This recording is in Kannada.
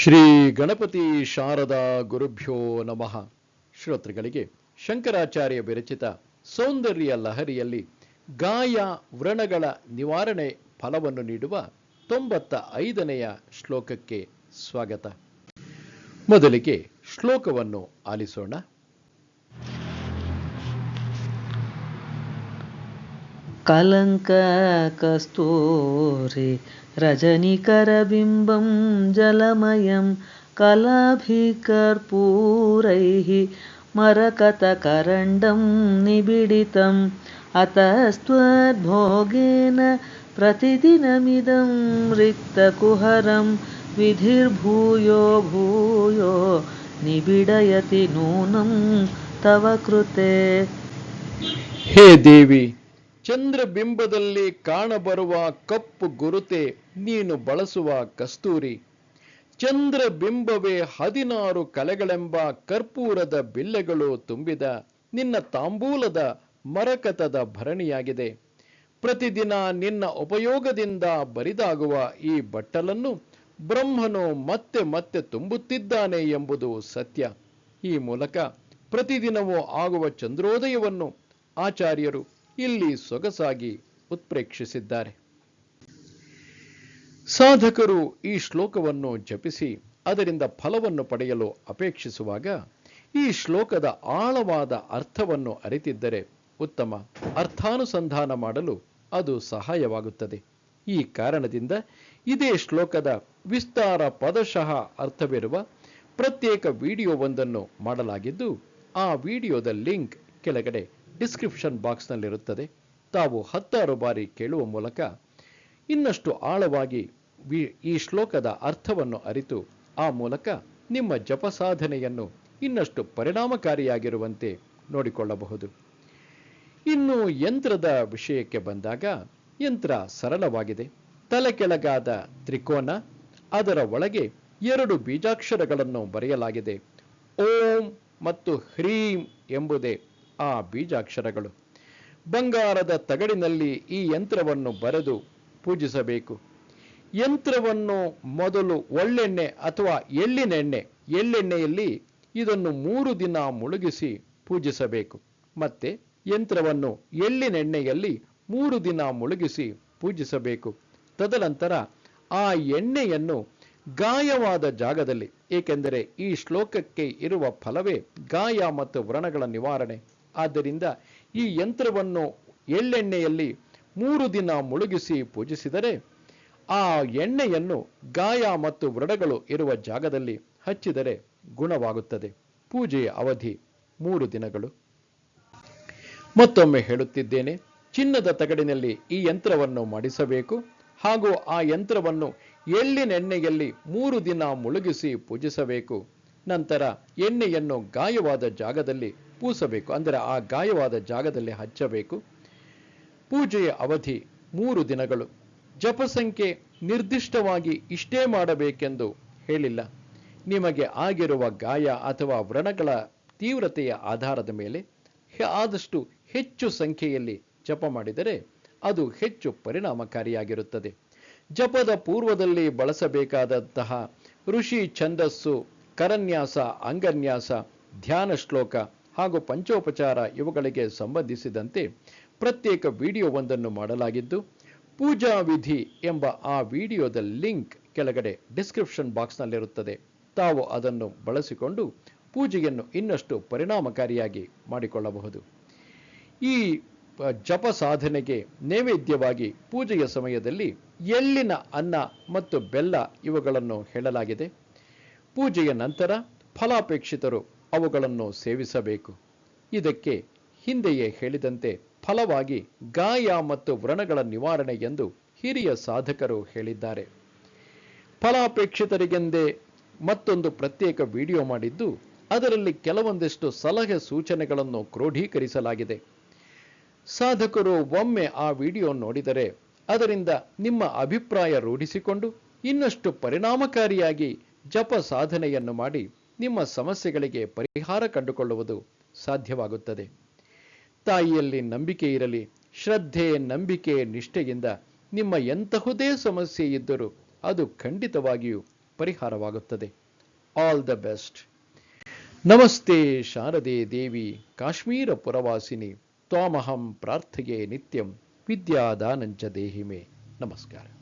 ಶ್ರೀ ಗಣಪತಿ ಶಾರದಾ ಗುರುಭ್ಯೋ ನಮಃ. ಶ್ರೋತೃಗಳಿಗೆ ಶಂಕರಾಚಾರ್ಯ ವಿರಚಿತ ಸೌಂದರ್ಯ ಲಹರಿಯಲ್ಲಿ ಗಾಯ ವ್ರಣಗಳ ನಿವಾರಣೆ ಫಲವನ್ನು ನೀಡುವ ತೊಂಬತ್ತ ಐದನೆಯ ಶ್ಲೋಕಕ್ಕೆ ಸ್ವಾಗತ. ಮೊದಲಿಗೆ ಶ್ಲೋಕವನ್ನು ಆಲಿಸೋಣ. कलंक కస్తూరి रजनीकरबिंबं जलमयं कलाभिकर्पूरैः मरकतकरण्डं निबिडितम्। अतस्त्वद्भोगेन प्रतिदिनमिदं रिक्तकुहरं विधिर्भूयो भूयो निबिडयति नूनं तव कृते। हे देवी ಚಂದ್ರಬಿಂಬದಲ್ಲಿ ಕಾಣಬರುವ ಕಪ್ಪು ಗುರುತೆ ನೀನು ಬಳಸುವ ಕಸ್ತೂರಿ. ಚಂದ್ರಬಿಂಬವೇ ಹದಿನಾರು ಕಲೆಗಳೆಂಬ ಕರ್ಪೂರದ ಬಿಲ್ಲೆಗಳು ತುಂಬಿದ ನಿನ್ನ ತಾಂಬೂಲದ ಮರಕತದ ಭರಣಿಯಾಗಿದೆ. ಪ್ರತಿದಿನ ನಿನ್ನ ಉಪಯೋಗದಿಂದ ಬರಿದಾಗುವ ಈ ಬಟ್ಟಲನ್ನು ಬ್ರಹ್ಮನು ಮತ್ತೆ ಮತ್ತೆ ತುಂಬುತ್ತಿದ್ದಾನೆ ಎಂಬುದು ಸತ್ಯ. ಈ ಮೂಲಕ ಪ್ರತಿದಿನವೂ ಆಗುವ ಚಂದ್ರೋದಯವನ್ನು ಆಚಾರ್ಯರು ಇಲ್ಲಿ ಸೊಗಸಾಗಿ ಉತ್ಪ್ರೇಕ್ಷಿಸಿದ್ದಾರೆ. ಸಾಧಕರು ಈ ಶ್ಲೋಕವನ್ನು ಜಪಿಸಿ ಅದರಿಂದ ಫಲವನ್ನು ಪಡೆಯಲು ಅಪೇಕ್ಷಿಸುವಾಗ ಈ ಶ್ಲೋಕದ ಆಳವಾದ ಅರ್ಥವನ್ನು ಅರಿತಿದ್ದರೆ ಉತ್ತಮ. ಅರ್ಥಾನುಸಂಧಾನ ಮಾಡಲು ಅದು ಸಹಾಯವಾಗುತ್ತದೆ. ಈ ಕಾರಣದಿಂದ ಇದೇ ಶ್ಲೋಕದ ವಿಸ್ತಾರ ಪದಶಃ ಅರ್ಥವಿರುವ ಪ್ರತ್ಯೇಕ ವಿಡಿಯೋವೊಂದನ್ನು ಮಾಡಲಾಗಿದ್ದು, ಆ ವಿಡಿಯೋದ ಲಿಂಕ್ ಕೆಳಗಡೆ ಡಿಸ್ಕ್ರಿಪ್ಷನ್ ಬಾಕ್ಸ್ನಲ್ಲಿರುತ್ತದೆ. ತಾವು ಹತ್ತಾರು ಬಾರಿ ಕೇಳುವ ಮೂಲಕ ಇನ್ನಷ್ಟು ಆಳವಾಗಿ ಈ ಶ್ಲೋಕದ ಅರ್ಥವನ್ನು ಅರಿತು, ಆ ಮೂಲಕ ನಿಮ್ಮ ಜಪ ಸಾಧನೆಯನ್ನು ಇನ್ನಷ್ಟು ಪರಿಣಾಮಕಾರಿಯಾಗಿರುವಂತೆ ನೋಡಿಕೊಳ್ಳಬಹುದು. ಇನ್ನು ಯಂತ್ರದ ವಿಷಯಕ್ಕೆ ಬಂದಾಗ ಯಂತ್ರ ಸರಳವಾಗಿದೆ. ತಲೆ ಕೆಳಗಾದ ತ್ರಿಕೋನ, ಅದರ ಒಳಗೆ ಎರಡು ಬೀಜಾಕ್ಷರಗಳನ್ನು ಬರೆಯಲಾಗಿದೆ. ಓಂ ಮತ್ತು ಹ್ರೀಂ ಎಂಬುದೇ ಆ ಬೀಜಾಕ್ಷರಗಳು. ಬಂಗಾರದ ತಗಡಿನಲ್ಲಿ ಈ ಯಂತ್ರವನ್ನು ಬರೆದು ಪೂಜಿಸಬೇಕು. ಯಂತ್ರವನ್ನು ಮೊದಲು ಒಳ್ಳೆಣ್ಣೆ ಅಥವಾ ಎಳ್ಳಿನೆಣ್ಣೆ, ಎಳ್ಳೆಣ್ಣೆಯಲ್ಲಿ ಇದನ್ನು ಮೂರು ದಿನ ಮುಳುಗಿಸಿ ಪೂಜಿಸಬೇಕು. ಮತ್ತೆ ಯಂತ್ರವನ್ನು ಎಳ್ಳಿನೆಣ್ಣೆಯಲ್ಲಿ ಮೂರು ದಿನ ಮುಳುಗಿಸಿ ಪೂಜಿಸಬೇಕು. ತದನಂತರ ಆ ಎಣ್ಣೆಯನ್ನು ಗಾಯವಾದ ಜಾಗದಲ್ಲಿ, ಏಕೆಂದರೆ ಈ ಶ್ಲೋಕಕ್ಕೆ ಇರುವ ಫಲವೇ ಗಾಯ ಮತ್ತು ವ್ರಣಗಳ ನಿವಾರಣೆ. ಆದ್ದರಿಂದ ಈ ಯಂತ್ರವನ್ನು ಎಳ್ಳೆಣ್ಣೆಯಲ್ಲಿ ಮೂರು ದಿನ ಮುಳುಗಿಸಿ ಪೂಜಿಸಿದರೆ ಆ ಎಣ್ಣೆಯನ್ನು ಗಾಯ ಮತ್ತು ವೃಡಗಳು ಇರುವ ಜಾಗದಲ್ಲಿ ಹಚ್ಚಿದರೆ ಗುಣವಾಗುತ್ತದೆ. ಪೂಜೆಯ ಅವಧಿ ಮೂರು ದಿನಗಳು. ಮತ್ತೊಮ್ಮೆ ಹೇಳುತ್ತಿದ್ದೇನೆ, ಚಿನ್ನದ ತಗಡಿನಲ್ಲಿ ಈ ಯಂತ್ರವನ್ನು ಮಾಡಿಸಬೇಕು. ಹಾಗೂ ಆ ಯಂತ್ರವನ್ನು ಎಳ್ಳಿನೆಣ್ಣೆಯಲ್ಲಿ ಮೂರು ದಿನ ಮುಳುಗಿಸಿ ಪೂಜಿಸಬೇಕು. ನಂತರ ಎಣ್ಣೆಯನ್ನು ಗಾಯವಾದ ಜಾಗದಲ್ಲಿ ಪೂಸಬೇಕು, ಅಂದರೆ ಆ ಗಾಯವಾದ ಜಾಗದಲ್ಲಿ ಹಚ್ಚಬೇಕು. ಪೂಜೆಯ ಅವಧಿ ಮೂರು ದಿನಗಳು. ಜಪ ಸಂಖ್ಯೆ ನಿರ್ದಿಷ್ಟವಾಗಿ ಇಷ್ಟೇ ಮಾಡಬೇಕೆಂದು ಹೇಳಿಲ್ಲ. ನಿಮಗೆ ಆಗಿರುವ ಗಾಯ ಅಥವಾ ವ್ರಣಗಳ ತೀವ್ರತೆಯ ಆಧಾರದ ಮೇಲೆ ಆದಷ್ಟು ಹೆಚ್ಚು ಸಂಖ್ಯೆಯಲ್ಲಿ ಜಪ ಮಾಡಿದರೆ ಅದು ಹೆಚ್ಚು ಪರಿಣಾಮಕಾರಿಯಾಗಿರುತ್ತದೆ. ಜಪದ ಪೂರ್ವದಲ್ಲಿ ಬಳಸಬೇಕಾದಂತಹ ಋಷಿ ಛಂದಸ್ಸು, ಕರನ್ಯಾಸ, ಅಂಗನ್ಯಾಸ, ಧ್ಯಾನ ಶ್ಲೋಕ ಹಾಗೂ ಪಂಚೋಪಚಾರ ಇವುಗಳಿಗೆ ಸಂಬಂಧಿಸಿದಂತೆ ಪ್ರತ್ಯೇಕ ವಿಡಿಯೋವೊಂದನ್ನು ಮಾಡಲಾಗಿದ್ದು, ಪೂಜಾ ವಿಧಿ ಎಂಬ ಆ ವಿಡಿಯೋದ ಲಿಂಕ್ ಕೆಳಗಡೆ ಡಿಸ್ಕ್ರಿಪ್ಷನ್ ಬಾಕ್ಸ್ನಲ್ಲಿರುತ್ತದೆ. ತಾವು ಅದನ್ನು ಬಳಸಿಕೊಂಡು ಪೂಜೆಯನ್ನು ಇನ್ನಷ್ಟು ಪರಿಣಾಮಕಾರಿಯಾಗಿ ಮಾಡಿಕೊಳ್ಳಬಹುದು. ಈ ಜಪ ಸಾಧನೆಗೆ ನೈವೇದ್ಯವಾಗಿ ಪೂಜೆಯ ಸಮಯದಲ್ಲಿ ಎಳ್ಳಿನ ಅನ್ನ ಮತ್ತು ಬೆಲ್ಲ ಇವುಗಳನ್ನು ಹೇಳಲಾಗಿದೆ. ಪೂಜೆಯ ನಂತರ ಫಲಾಪೇಕ್ಷಿತರು ಅವುಗಳನ್ನು ಸೇವಿಸಬೇಕು. ಇದಕ್ಕೆ ಹಿಂದೆಯೇ ಹೇಳಿದಂತೆ ಫಲವಾಗಿ ಗಾಯ ಮತ್ತು ವ್ರಣಗಳ ನಿವಾರಣೆ ಎಂದು ಹಿರಿಯ ಸಾಧಕರು ಹೇಳಿದ್ದಾರೆ. ಫಲಾಪೇಕ್ಷಿತರಿಗೆಂದೇ ಮತ್ತೊಂದು ಪ್ರತ್ಯೇಕ ವಿಡಿಯೋ ಮಾಡಿದ್ದು, ಅದರಲ್ಲಿ ಕೆಲವೊಂದಿಷ್ಟು ಸಲಹೆ ಸೂಚನೆಗಳನ್ನು ಕ್ರೋಢೀಕರಿಸಲಾಗಿದೆ. ಸಾಧಕರು ಒಮ್ಮೆ ಆ ವಿಡಿಯೋ ನೋಡಿದರೆ, ಅದರಿಂದ ನಿಮ್ಮ ಅಭಿಪ್ರಾಯ ರೂಢಿಸಿಕೊಂಡು ಇನ್ನಷ್ಟು ಪರಿಣಾಮಕಾರಿಯಾಗಿ ಜಪ ಸಾಧನೆಯನ್ನು ಮಾಡಿ ನಿಮ್ಮ ಸಮಸ್ಯೆಗಳಿಗೆ ಪರಿಹಾರ ಕಂಡುಕೊಳ್ಳುವುದು ಸಾಧ್ಯವಾಗುತ್ತದೆ. ತಾಯಿಯಲ್ಲಿ ನಂಬಿಕೆ ಇರಲಿ, ಶ್ರದ್ಧೆ, ನಂಬಿಕೆ, ನಿಷ್ಠೆಯಿಂದ ನಿಮ್ಮ ಎಂತಹುದೇ ಸಮಸ್ಯೆ ಇದ್ದರೂ ಅದು ಖಂಡಿತವಾಗಿಯೂ ಪರಿಹಾರವಾಗುತ್ತದೆ. ಆಲ್ ದ ಬೆಸ್ಟ್ ನಮಸ್ತೆ ಶಾರದೆ ದೇವಿ, ಕಾಶ್ಮೀರ ಪುರವಾಸಿನಿ, ತ್ವಾಮಹಂ ಪ್ರಾರ್ಥೆಗೆ ನಿತ್ಯಂ ವಿದ್ಯಾದಾನಂಚ ದೇಹಿಮೆ. ನಮಸ್ಕಾರ.